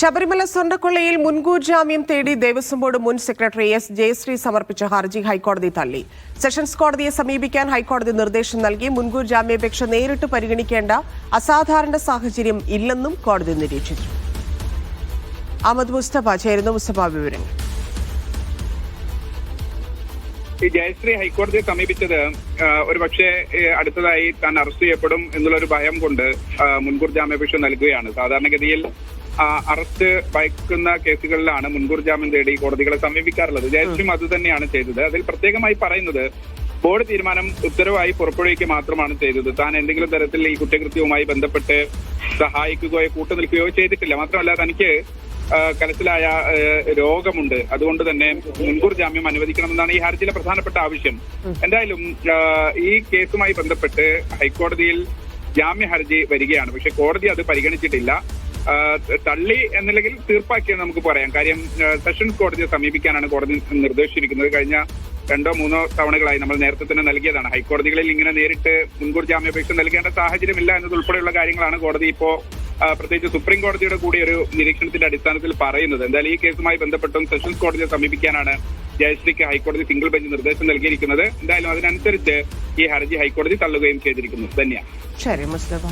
ശബരിമല സ്വർണക്കൊള്ളയിൽ മുൻകൂർ ജാമ്യം തേടി ദേവസ്വം ബോർഡ് മുൻ സെക്രട്ടറി എസ് ജയശ്രീ സമർപ്പിച്ച ഹർജി ഹൈക്കോടതി തള്ളി. സെഷൻസ് കോടതിയെ സമീപിക്കാൻ ഹൈക്കോടതി നിർദ്ദേശം നൽകി മുൻകൂർ ജാമ്യാപേക്ഷ നേരിട്ട് പരിഗണിക്കേണ്ട അസാധാരണ സാഹചര്യം ഇല്ലെന്നും കോടതി നിരീക്ഷിച്ചു. അഹമ്മദ് മുസ്തഫ ചേരുന്നു മുസ്തഫ വിവരങ്ങൾ. ഈ ജയശ്രീ ഹൈക്കോടതിയെ സമീപിച്ചത് ആ, ഒരു പക്ഷേ അടുത്തതായി താൻ അറസ്റ്റ് ചെയ്യപ്പെടും എന്നുള്ള ഒരു ഭയം കൊണ്ട് മുൻകൂർ ജാമ്യാപേക്ഷ നൽകുകയാണ്. സാധാരണഗതിയിൽ അറസ്റ്റ് ഭയക്കുന്ന കേസുകളിലാണ് മുൻകൂർ ജാമ്യം തേടി കോടതികളെ സമീപിക്കാറുള്ളത്. ജയശ്രീയും അത് തന്നെയാണ് ചെയ്തത്. അതിൽ പ്രത്യേകമായി പറയുന്നത് ബോർഡ് തീരുമാനം ഉത്തരവായി പുറപ്പെടുവിക്കുക മാത്രമാണ് ചെയ്തത്. താൻ എന്തെങ്കിലും തരത്തിൽ ഈ കുറ്റകൃത്യവുമായി ബന്ധപ്പെട്ട് സഹായിക്കുകയോ കൂട്ടുനിൽക്കുകയോ ചെയ്തിട്ടില്ല. മാത്രമല്ല തനിക്ക് ആ, രോഗമുണ്ട്. അതുകൊണ്ട് തന്നെ മുൻകൂർ ജാമ്യം അനുവദിക്കണമെന്നാണ് ഈ ഹർജിയിലെ പ്രധാനപ്പെട്ട ആവശ്യം. എന്തായാലും ഈ കേസുമായി ബന്ധപ്പെട്ട് ഹൈക്കോടതിയിൽ ജാമ്യ ഹർജി വരികയാണ്. പക്ഷെ കോടതി അത് പരിഗണിച്ചിട്ടില്ല. തള്ളി എന്നില്ലെങ്കിൽ തീർപ്പാക്കിയെന്ന് നമുക്ക് പറയാം. കാര്യം സെഷൻസ് കോടതിയെ സമീപിക്കാനാണ് കോടതി നിർദ്ദേശിച്ചിരിക്കുന്നത്. കഴിഞ്ഞ രണ്ടോ മൂന്നോ തവണകളായി നമ്മൾ നേരത്തെ തന്നെ നൽകിയതാണ്. ഹൈക്കോടതികളിൽ ഇങ്ങനെ നേരിട്ട് മുൻകൂർ ജാമ്യാപേക്ഷ നൽകേണ്ട സാഹചര്യമില്ല എന്നതുൾപ്പെടെയുള്ള കാര്യങ്ങളാണ് കോടതി ഇപ്പോ പ്രത്യേകിച്ച് സുപ്രീം കോടതിയുടെ കൂടി ഒരു നിരീക്ഷണത്തിന്റെ അടിസ്ഥാനത്തിൽ പറയുന്നത്. എന്തായാലും ഈ കേസുമായി ബന്ധപ്പെട്ടും സെഷൻസ് കോടതിയെ സമീപിക്കാനാണ് ജയശ്രീക്ക് ഹൈക്കോടതി സിംഗിൾ ബെഞ്ച് നിർദ്ദേശം നൽകിയിരിക്കുന്നത്. എന്തായാലും അതിനനുസരിച്ച് ഈ ഹർജി ഹൈക്കോടതി തള്ളുകയും ചെയ്തിരിക്കുന്നു. ധന്യ. ശരി മുസ്തഫ.